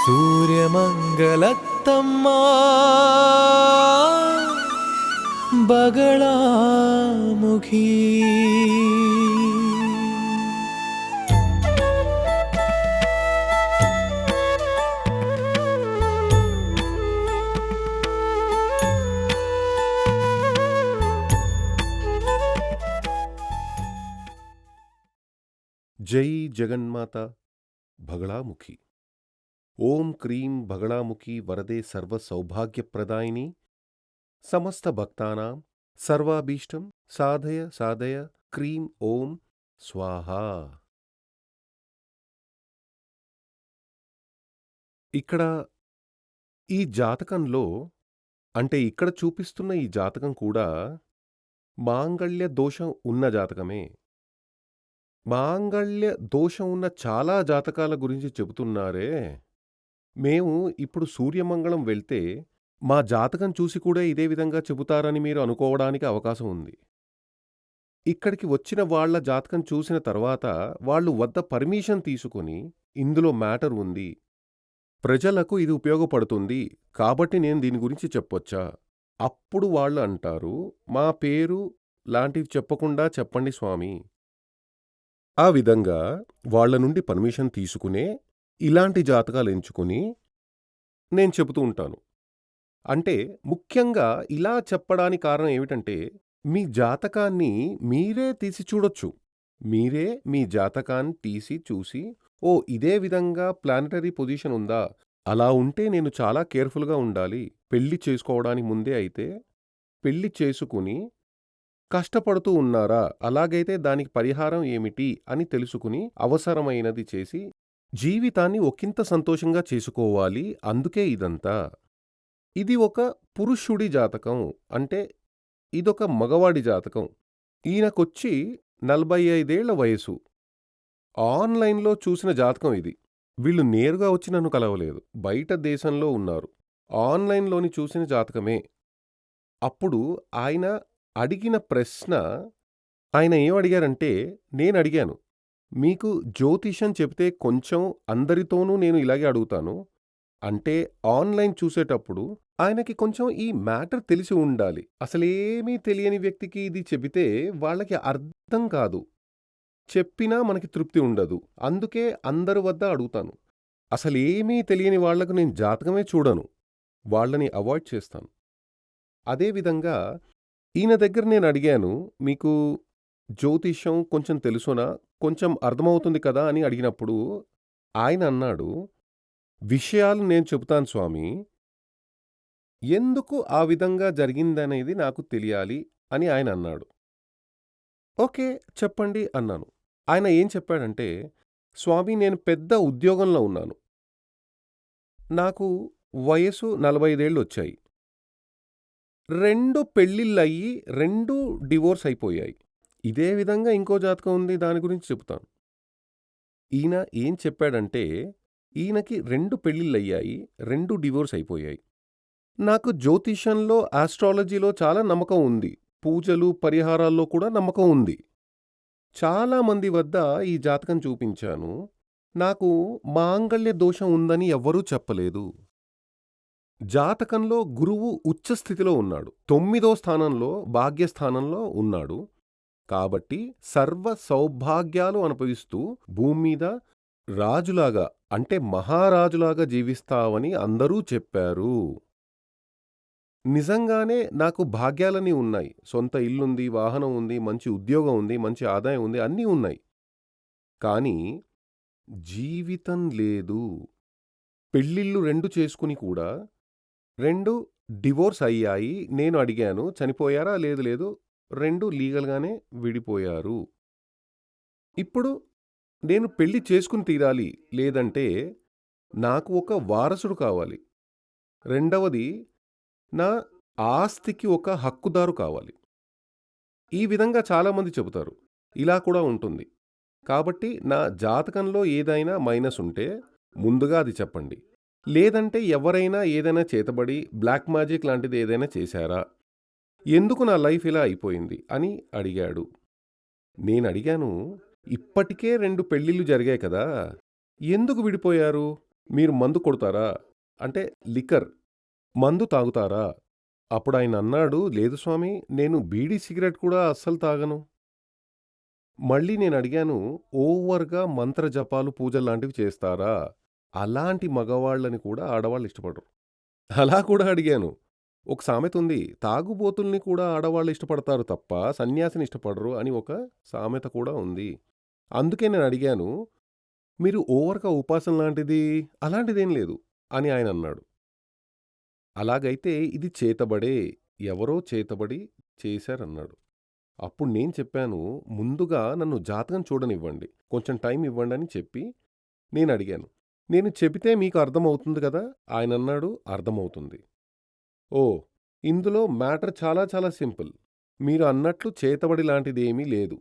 सूर्यमंगलतम्मा मुखी जय जगन्माता भगड़ा मुखी ఓం క్రీం భగణాముఖి వరదే సర్వ సౌభాగ్యప్రదాయిని సమస్త భక్తానాం సర్వాభీష్టం సాధయ సాధయ క్రీం ఓం స్వాహా. ఇక్కడ ఈ జాతకంలో అంటే ఇక్కడ చూపిస్తున్న ఈ జాతకం కూడా మాంగళ్య దోషం ఉన్న జాతకమే. మాంగళ్య దోషం ఉన్న చాలా జాతకాల గురించి చెబుతున్నారే. మేము ఇప్పుడు సూర్యమంగళం వెళ్తే మా జాతకం చూసి కూడా ఇదే విధంగా చెబుతారని మీరు అనుకోవడానికి అవకాశం ఉంది. ఇక్కడికి వచ్చిన వాళ్ళ జాతకం చూసిన తర్వాత వాళ్ళు వద్ద పర్మిషన్ తీసుకుని ఇందులో మ్యాటర్ ఉంది. ప్రజలకు ఇది ఉపయోగపడుతుంది కాబట్టి నేను దీని గురించి చెప్పొచ్చా? అప్పుడు వాళ్ళు అంటారు మా పేరు లాంటివి చెప్పకుండా చెప్పండి స్వామి. ఆ విధంగా వాళ్ళ నుండి పర్మిషన్ తీసుకునే ఇలాంటి జాతకాలు ఎంచుకుని నేను చెబుతూ ఉంటాను. అంటే ముఖ్యంగా ఇలా చెప్పడానికి కారణం ఏమిటంటే మీ జాతకాన్ని మీరే తీసి చూడొచ్చు. మీరే మీ జాతకాన్ని తీసి చూసి ఓ ఇదే విధంగా ప్లానటరీ పొజిషన్ ఉందా? అలా ఉంటే నేను చాలా కేర్ఫుల్గా ఉండాలి. పెళ్ళి చేసుకోవడానికి ముందే అయితే పెళ్ళి చేసుకుని కష్టపడుతూ ఉన్నారా? అలాగైతే దానికి పరిహారం ఏమిటి? అని తెలుసుకుని అవసరమైనది చేసి జీవితాన్ని ఒకింత సంతోషంగా చేసుకోవాలి. అందుకే ఇదంతా. ఇది ఒక పురుషుడి జాతకం. అంటే ఇదొక మగవాడి జాతకం. ఈయనకొచ్చి నలభై ఐదేళ్ళ వయసు. ఆన్లైన్లో చూసిన జాతకం ఇది. వీళ్ళు నేరుగా వచ్చి నన్ను కలవలేదు. బయట దేశంలో ఉన్నారు. ఆన్లైన్లోని చూసిన జాతకమే. అప్పుడు ఆయన అడిగిన ప్రశ్న ఆయన ఏం అడిగారంటే నేను అడిగాను మీకు జ్యోతిషం చెబితే కొంచెం అందరితోనూ నేను ఇలాగే అడుగుతాను. అంటే ఆన్లైన్ చూసేటప్పుడు ఆయనకి కొంచెం ఈ మ్యాటర్ తెలిసి ఉండాలి. అసలేమీ తెలియని వ్యక్తికి ఇది చెబితే వాళ్ళకి అర్థం కాదు. చెప్పినా మనకి తృప్తి ఉండదు. అందుకే అందరి వద్ద అడుగుతాను. అసలేమీ తెలియని వాళ్ళకు నేను జాతకమే చూడను. వాళ్ళని అవాయిడ్ చేస్తాను. అదేవిధంగా ఈయన దగ్గర నేను అడిగాను మీకు జ్యోతిష్యం కొంచెం తెలుసునా? కొంచెం అర్థమవుతుంది కదా అని అడిగినప్పుడు ఆయన అన్నాడు విషయాలు నేను చెబుతాను స్వామి. ఎందుకు ఆ విధంగా జరిగిందనేది నాకు తెలియాలి అని ఆయన అన్నాడు. ఓకే చెప్పండి అన్నాను. ఆయన ఏం చెప్పాడంటే స్వామి నేను పెద్ద ఉద్యోగంలో ఉన్నాను. నాకు వయసు నలభై ఐదేళ్ళు వచ్చాయి రెండు పెళ్ళిళ్ళయ్యి రెండు డివోర్స్ అయిపోయాయి. ఇదే విధంగా ఇంకో జాతకం ఉంది దాని గురించి చెబుతాను ఈయన ఏం చెప్పాడంటే ఈయనకి రెండు పెళ్ళిళ్ళయ్యాయి రెండు డివోర్స్ అయిపోయాయి. నాకు జ్యోతిషంలో ఆస్ట్రాలజీలో చాలా నమ్మకం ఉంది. పూజలు పరిహారాల్లో కూడా నమ్మకం ఉంది. చాలామంది వద్ద ఈ జాతకం చూపించాను. నాకు మాంగళ్య దోషం ఉందని ఎవ్వరూ చెప్పలేదు. జాతకంలో గురువు ఉచ్చస్థితిలో ఉన్నాడు. తొమ్మిదో స్థానంలో భాగ్యస్థానంలో ఉన్నాడు. కాబట్టి సర్వ సౌభాగ్యాలు అనుభవిస్తూ భూమి మీద రాజులాగా అంటే మహారాజులాగా జీవిస్తావని అందరూ చెప్పారు. నిజంగానే నాకు భాగ్యాలన్నీ ఉన్నాయి. సొంత ఇల్లుంది వాహనం ఉంది మంచి ఉద్యోగం ఉంది మంచి ఆదాయం ఉంది అన్నీ ఉన్నాయి. కానీ జీవితం లేదు. పెళ్ళిళ్ళు రెండు చేసుకుని కూడా రెండు డివోర్స్ అయ్యాయి. నేను అడిగాను చనిపోయారా? లేదు లేదు. రెండు లీగల్గానే విడిపోయారు. ఇప్పుడు నేను పెళ్ళి చేసుకుని తీరాలి లేదంటే నాకు ఒక వారసుడు కావాలి. రెండవది నా ఆస్తికి ఒక హక్కుదారు కావాలి. ఈ విధంగా చాలామంది చెబుతారు. ఇలా కూడా ఉంటుంది. కాబట్టి నా జాతకంలో ఏదైనా మైనస్ ఉంటే ముందుగా అది చెప్పండి. లేదంటే ఎవరైనా ఏదైనా చేతబడి బ్లాక్ మ్యాజిక్ లాంటిది ఏదైనా చేశారా? ఎందుకు నా లైఫ్ ఇలా అయిపోయింది అని అడిగాడు. నేను అడిగాను ఇప్పటికే రెండు పెళ్ళిళ్ళు జరిగాయి కదా ఎందుకు విడిపోయారు? మీరు మందు కొడతారా? అంటే లిక్కర్. మందు తాగుతారా? అప్పుడు ఆయన అన్నాడు లేదు స్వామి నేను బీడీ సిగరెట్ కూడా అస్సలు తాగను. మళ్ళీ నేను అడిగాను ఓవర్గా మంత్ర జపాలు పూజలు లాంటివి చేస్తారా? అలాంటి మగవాళ్ళని కూడా ఆడవాళ్ళు ఇష్టపడరు. అలా కూడా అడిగాను. ఒక సామెత ఉంది తాగుబోతుల్ని కూడా ఆడవాళ్ళు ఇష్టపడతారు తప్ప సన్యాసిని ఇష్టపడరు అని ఒక సామెత కూడా ఉంది. అందుకే నేను అడిగాను మీరు ఓవర్గా ఉపాసన లాంటిది అలాంటిదేం లేదు అని ఆయన అన్నాడు. అలాగైతే ఇది చేతబడే ఎవరో చేతబడి చేశారన్నాడు. అప్పుడు నేను చెప్పాను ముందుగా నన్ను జాతకం చూడనివ్వండి కొంచెం టైం ఇవ్వండి అని చెప్పి నేను అడిగాను. నేను చెబితే మీకు అర్థమవుతుంది కదా ఆయన అన్నాడు అర్థమవుతుంది. ఓ ఇందులో మ్యాటర్ చాలా చాలా సింపుల్. మీరు అన్నట్లు చేతబడి లాంటిదేమీ లేదు.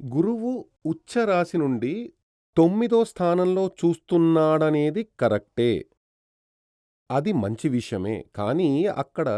గురువు ఉచ్చ రాశి నుండి తొమ్మిదో స్థానంలో చూస్తున్నాడనేది కరెక్టే. అది మంచి విషయమే కానీ అక్కడ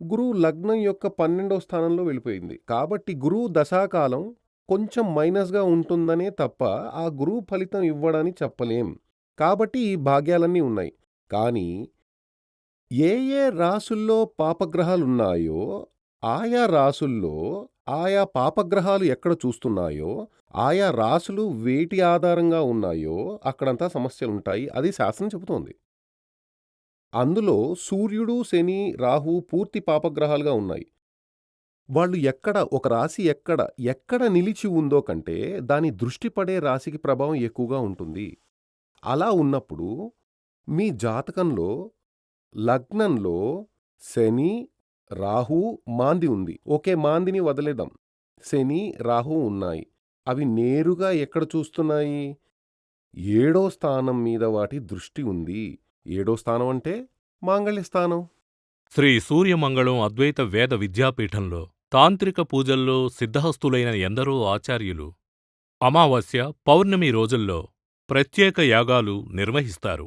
గురువు లగ్నం యొక్క పన్నెండో స్థానంలో వెళ్ళిపోయింది. కాబట్టి గురువు దశాకాలం కొంచెం మైనస్గా ఉంటుందనే తప్ప ఆ గురువు ఫలితం ఇవ్వడని చెప్పలేం. కాబట్టి ఈ భాగ్యాలన్నీ ఉన్నాయి. కానీ ఏ ఏ రాసుల్లో పాపగ్రహాలున్నాయో ఆయా రాసుల్లో ఆయా పాపగ్రహాలు ఎక్కడ చూస్తున్నాయో ఆయా రాసులు వేటి ఆధారంగా ఉన్నాయో అక్కడంతా సమస్యలుంటాయి. అది శాస్త్రం చెబుతోంది. అందులో సూర్యుడు శని రాహు పూర్తి పాపగ్రహాలుగా ఉన్నాయి. వాళ్ళు ఎక్కడ ఒక రాశి ఎక్కడ ఎక్కడ నిలిచి ఉందో కంటే దాని దృష్టి పడే రాశికి ప్రభావం ఎక్కువగా ఉంటుంది. అలా ఉన్నప్పుడు మీ జాతకంలో లగ్నంలో శని రాహు మాంది ఉంది. ఓకే మాందిని వదిలేదాం శని రాహు ఉన్నాయి. అవి నేరుగా ఎక్కడ చూస్తున్నాయి? ఏడో స్థానం మీద వాటి దృష్టి ఉంది. ఏడో స్థానం అంటే మాంగళ్య స్థానం. శ్రీ సూర్యమంగళం అద్వైత వేద విద్యాపీఠంలో తాంత్రిక పూజల్లో సిద్ధహస్తులైన ఎందరో ఆచార్యులు అమావాస్య పౌర్ణమి రోజుల్లో ప్రత్యేక యాగాలు నిర్వహిస్తారు.